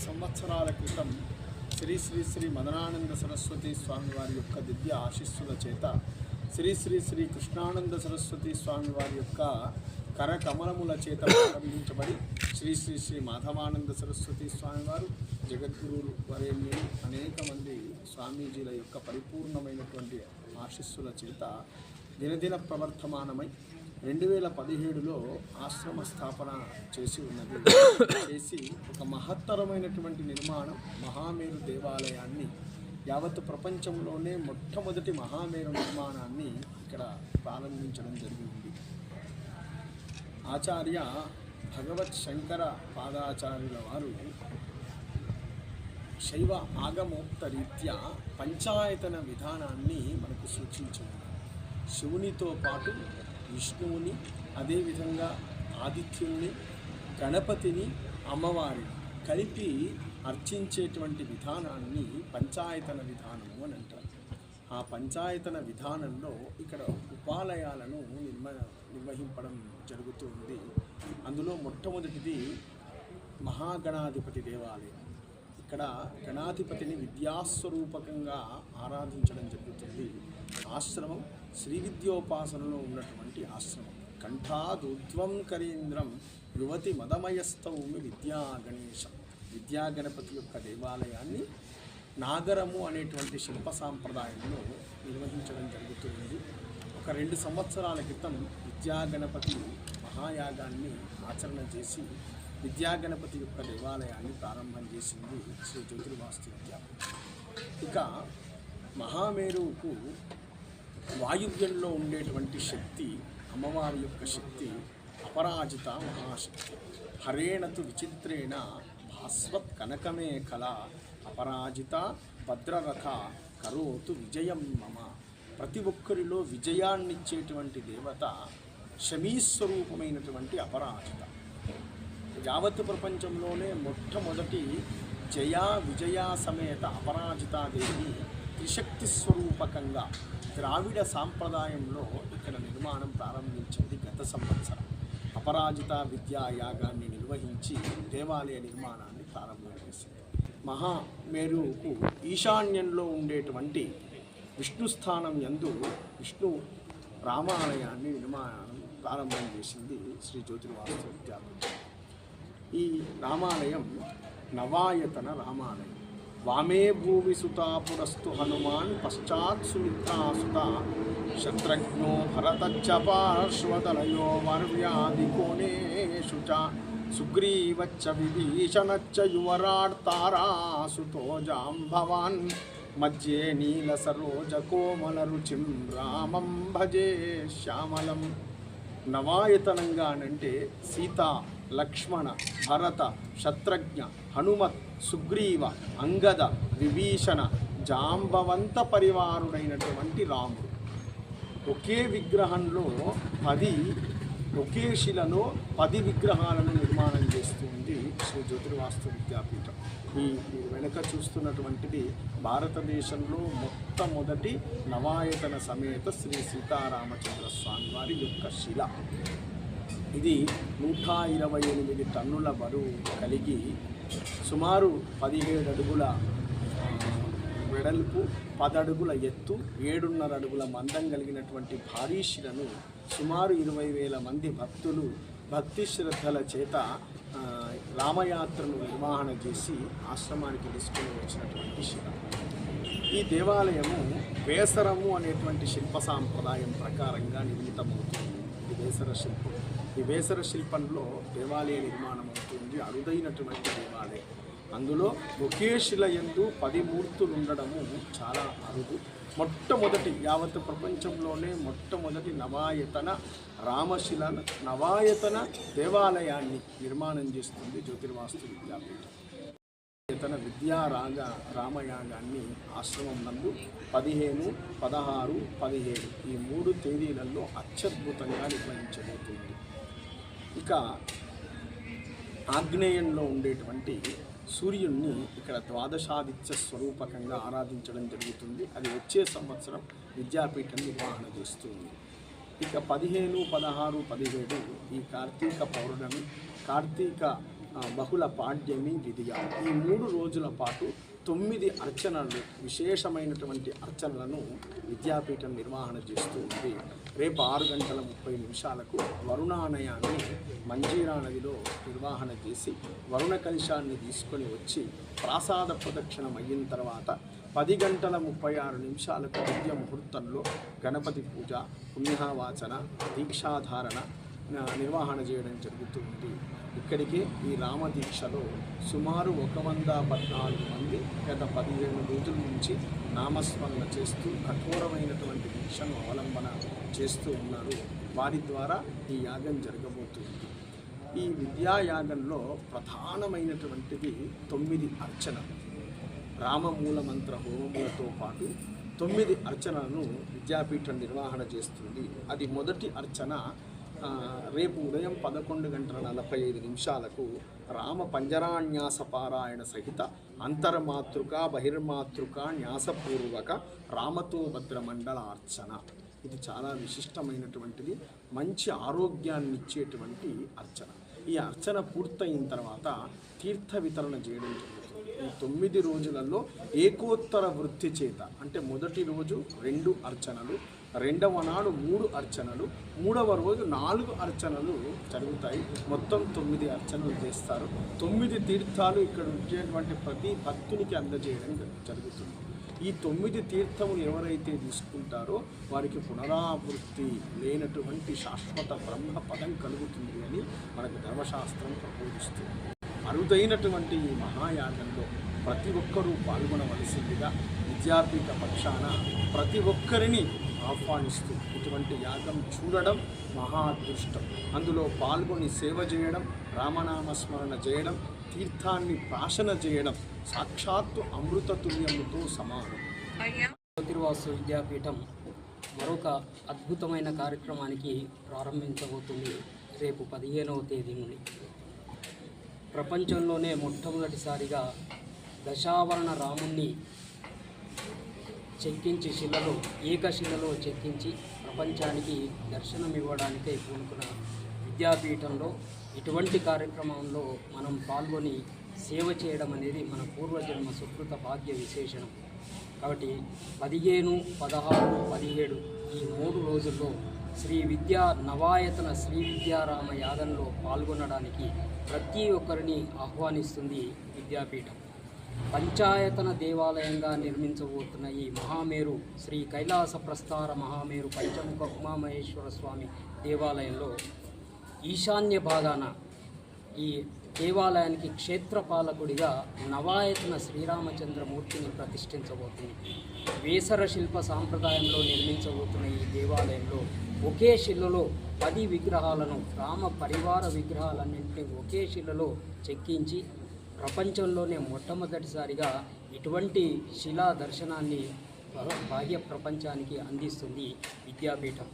సంవత్సరాల క్రితం శ్రీ శ్రీ శ్రీ మదనానంద సరస్వతి స్వామి వారి యొక్క దివ్య ఆశీస్సుల చేత శ్రీ శ్రీ శ్రీ కృష్ణానంద సరస్వతి స్వామి వారి యొక్క కరకమలముల చేత ప్రారంభించబడి శ్రీ శ్రీ శ్రీ మాధవానంద సరస్వతి స్వామివారు జగద్గురువులు వరేణ్యులు అనేక మంది స్వామీజీల యొక్క పరిపూర్ణమైనటువంటి ఆశీస్సుల చేత దినదిన ప్రవర్తమానమై రెండు వేల పదిహేడులో ఆశ్రమ స్థాపన చేసి ఉన్నది. చేసి ఒక మహత్తరమైనటువంటి నిర్మాణం మహామేరు దేవాలయాన్ని యావత్ ప్రపంచంలోనే మొట్టమొదటి మహామేరు నిర్మాణాన్ని ఇక్కడ ప్రారంభించడం జరిగింది. ఆచార్య భగవత్ శంకర పాదాచార్యుల వారు శైవ ఆగమోక్త రీత్యా పంచాయతన విధానాన్ని మనకు సూచించారు. శివునితో పాటు విష్ణువుని అదేవిధంగా ఆదిత్యుల్ని గణపతిని అమ్మవారిని కలిపి అర్చించేటువంటి విధానాన్ని పంచాయతన విధానము అని అంటారు. ఆ పంచాయతన విధానంలో ఇక్కడ ఉపాలయాలను నిర్మ నిర్వహింపడం జరుగుతుంది. అందులో మొట్టమొదటిది మహాగణాధిపతి దేవాలయం. ఇక్కడ గణాధిపతిని విద్యాస్వరూపకంగా ఆరాధించడం జరుగుతుంది. ఆశ్రమం శ్రీ విద్యోపాసనలో ఉన్నటువంటి ఆశ్రమం. కంఠాదుద్వం కరీంద్రం యువతి మదమయస్తౌమి విద్యా గణేశం విద్యా గణపతి యొక్క దేవాలయాన్ని నాగరము అనేటువంటి శిల్ప సాంప్రదాయంలో నిర్వహించడం జరుగుతుంది. ఒక రెండు సంవత్సరాల క్రితం విద్యా గణపతి మహాయాగాన్ని ఆచరణ చేసి విద్యా గణపతి యొక్క దేవాలయాన్ని ప్రారంభం చేసింది శ్రీ జ్యోతిర్వాస్తు విద్య ఇక మహామేరువుకు వాయువ్యంలో ఉండేటువంటి శక్తి అమ్మవారి యొక్క శక్తి అపరాజిత మహాశక్తి. హరేణతు విచిత్రేణ భాస్వత్ కనకమే కళ అపరాజిత భద్రరథ కరోతు విజయం మమ. ప్రతి ఒక్కరిలో విజయాన్నిచ్చేటువంటి దేవత శమీస్వరూపమైనటువంటి అపరాజిత. యావత్ ప్రపంచంలోనే మొట్టమొదటి జయా విజయా సమేత అపరాజితాదేవి త్రిశక్తి స్వరూపకంగా ద్రావిడ సాంప్రదాయంలో ఇక్కడ నిర్మాణం ప్రారంభించింది గత సంవత్సరం. అపరాజిత విద్యా యాగాన్ని నిర్వహించి దేవాలయ నిర్మాణాన్ని ప్రారంభం చేసింది. మహామేరుకు ఈశాన్యంలో ఉండేటువంటి విష్ణు స్థానం యందు విష్ణు రామాలయాన్ని నిర్మాణం ప్రారంభం చేసింది శ్రీ జ్యోతిర్వాస్తు విద్యాపీఠం. ఈ రామాలయం నవాయతన రామాలయం. వామే భూమి సుతాపురస్తు హనుమాన్ పశ్చాత్ సుమిత్రాసుత శత్రుఘ్నో భరతచ్చ పార్శ్వతలయో వర్వ్యాది కోణేషు చ సుగ్రీవచ్చ విభీషణచ్చ యువరాట్ తారాసుతో జాంభవాన్ మధ్యే నీల సరోజ కోమల రుచిం రామం భజే శ్యామలం నవాయతనంగానంటే సీత లక్ష్మణ భరత శత్రుఘ్న హనుమత్ సుగ్రీవ అంగద విభీషణ జాంబవంత పరివారుడైనటువంటి రాముడు. ఒకే విగ్రహంలో పది ఒకే శిలలో పది విగ్రహాలను నిర్మాణం చేస్తుంది శ్రీ జ్యోతిర్వాస్తు విద్యాపీఠం. ఈ వెనుక చూస్తున్నటువంటిది భారతదేశంలో మొట్టమొదటి నవాయతన సమేత శ్రీ సీతారామచంద్ర స్వామి వారి యొక్క శిల. ఇది నూట ఇరవై ఎనిమిది టన్నుల బరువు కలిగి సుమారు పదిహేడు అడుగుల వెడల్పు పదడుగుల ఎత్తు ఏడున్నర అడుగుల మందం కలిగినటువంటి భారీ శిలను సుమారు ఇరవై వేల మంది భక్తులు భక్తి శ్రద్ధల చేత రామయాత్రను నిర్వహణ చేసి ఆశ్రమానికి తీసుకొని వచ్చినటువంటి శిల. ఈ దేవాలయము వేసరము అనేటువంటి శిల్ప సాంప్రదాయం ప్రకారంగా నిర్మితమవుతుంది. ఈ వేసర శిల్పం. ఈ వేసర శిల్పంలో దేవాలయ నిర్మాణం అవుతుంది అరుదైనటువంటి దేవాలయం. అందులో ఒకే శిల ఎందు పది మూర్తులు ఉండడము చాలా అరుదు. మొట్టమొదటి యావత్ ప్రపంచంలోనే మొట్టమొదటి నవాయతన రామశిల నవాయతన దేవాలయాన్ని నిర్మాణం చేస్తుంది జ్యోతిర్వాస్తు విద్యాపీఠం. తన విద్యా రాగ రామయాగాన్ని ఆశ్రమం నందు పదిహేను పదహారు పదిహేడు ఈ మూడు తేదీలలో అత్యద్భుతంగా నిర్వహించబోతుంది. ఇక ఆగ్నేయంలో ఉండేటువంటి సూర్యుణ్ణి ఇక్కడ ద్వాదశాదిత్య స్వరూపకంగా ఆరాధించడం జరుగుతుంది. అది వచ్చే సంవత్సరం విద్యాపీఠం నిర్వహణ చేస్తుంది. ఇక పదిహేను పదహారు పదిహేడు ఈ కార్తీక పౌర్ణమి కార్తీక బహుళ పాడ్యమి విధియ ఈ మూడు రోజుల పాటు తొమ్మిది అర్చనలు విశేషమైనటువంటి అర్చనలను విద్యాపీఠం నిర్వహణ చేస్తూ ఉంది. రేపు ఆరు గంటల ముప్పై నిమిషాలకు వరుణానయాన్ని మంజీరా నదిలో నిర్వహణ చేసి వరుణ కలశాన్ని తీసుకొని వచ్చి ప్రాసాద ప్రదక్షిణం అయిన తర్వాత పది గంటల ముప్పై ఆరు నిమిషాలకు విద్య ముహూర్తంలో గణపతి పూజ పుణ్యవాచన దీక్షాధారణ నిర్వహణ చేయడం జరుగుతుంది ఇక్కడికి ఈ రామదీక్షలో సుమారు ఒక వంద పద్నాలుగు మంది గత పదిహేను రోజుల నుంచి నామస్మరణ చేస్తూ కఠోరమైనటువంటి దీక్షను అవలంబన చేస్తూ ఉన్నారు. వారి ద్వారా ఈ యాగం జరగబోతుంది. ఈ విద్యాయాగంలో ప్రధానమైనటువంటిది తొమ్మిది అర్చన రామమూల మంత్ర హోమములతో పాటు తొమ్మిది అర్చనలను విద్యాపీఠం నిర్వహణ చేస్తుంది. అది మొదటి అర్చన రేపు ఉదయం పదకొండు గంటల నలభై ఐదు నిమిషాలకు రామ పంజరాన్యాస పారాయణ సహిత అంతర్మాతృక బహిర్మాతృక న్యాసపూర్వక రామతోభద్ర మండల అర్చన. ఇది చాలా విశిష్టమైనటువంటిది మంచి ఆరోగ్యాన్ని ఇచ్చేటువంటి అర్చన. ఈ అర్చన పూర్తయిన తర్వాత తీర్థ వితరణ చేయడం జరుగుతుంది. ఈ తొమ్మిది రోజులలో ఏకోత్తర వృత్తి చేత అంటే మొదటి రోజు రెండు అర్చనలు రెండవ నాడు మూడు అర్చనలు మూడవ రోజు నాలుగు అర్చనలు జరుగుతాయి. మొత్తం తొమ్మిది అర్చనలు చేస్తారు. తొమ్మిది తీర్థాలు ఇక్కడ ఉండేటువంటి ప్రతి భక్తునికి అందజేయడం జరుగుతుంది. ఈ తొమ్మిది తీర్థములు ఎవరైతే తీసుకుంటారో వారికి పునరావృత్తి లేనటువంటి శాశ్వత బ్రహ్మ పదం కలుగుతుంది అని మనకు ధర్మశాస్త్రం ప్రబోధిస్తుంది. అరుదైనటువంటి ఈ మహాయాగంలో ప్రతి ఒక్కరూ పాల్గొనవలసిందిగా విద్యాపీఠ పక్షాన ప్రతి ఒక్కరిని ఆహ్వానిస్తూ ఇటువంటి యాగం చూడడం మహా అదృష్టం అందులో పాల్గొని సేవ చేయడం రామనామస్మరణ చేయడం తీర్థాన్ని ప్రాశన చేయడం సాక్షాత్తు అమృత తుల్యముతో సమానం. జ్యోతిర్వాసు విద్యాపీఠం మరొక అద్భుతమైన కార్యక్రమానికి ప్రారంభించబోతుంది రేపు పదిహేనవ తేదీ నుండి. ప్రపంచంలోనే మొట్టమొదటిసారిగా దశావరణ రాముణ్ణి చెక్కించి శిలలో ఏకశిలలో చెక్కించి ప్రపంచానికి దర్శనం ఇవ్వడానికై పూనుకున్న విద్యాపీఠంలో ఇటువంటి కార్యక్రమంలో మనం పాల్గొని సేవ చేయడం అనేది మన పూర్వజన్మ సుకృత భాగ్య విశేషణం. కాబట్టి పదిహేను పదహారు పదిహేడు ఈ మూడు రోజుల్లో శ్రీ విద్యా నవాయతన శ్రీ విద్యారామ యాగంలో పాల్గొనడానికి ప్రతి ఒక్కరిని ఆహ్వానిస్తుంది విద్యాపీఠం. పంచాయతన దేవాలయంగా నిర్మించబోతున్న ఈ మహామేరు శ్రీ కైలాస ప్రస్థార మహామేరు పంచముఖ ఉమామహేశ్వర స్వామి దేవాలయంలో ఈశాన్య భాగాన ఈ దేవాలయానికి క్షేత్రపాలకుడిగా నవాయతన శ్రీరామచంద్రమూర్తిని ప్రతిష్ఠించబోతుంది. వేసర శిల్ప సాంప్రదాయంలో నిర్మించబోతున్న ఈ దేవాలయంలో ఒకే శిలలో పది విగ్రహాలను రామ పరివార విగ్రహాలన్నింటినీ ఒకే శిలలో చెక్కించి ప్రపంచంలోనే మొట్టమొదటిసారిగా ఇటువంటి శిలా దర్శనాన్ని బాహ్య ప్రపంచానికి అందిస్తుంది విద్యాపీఠం.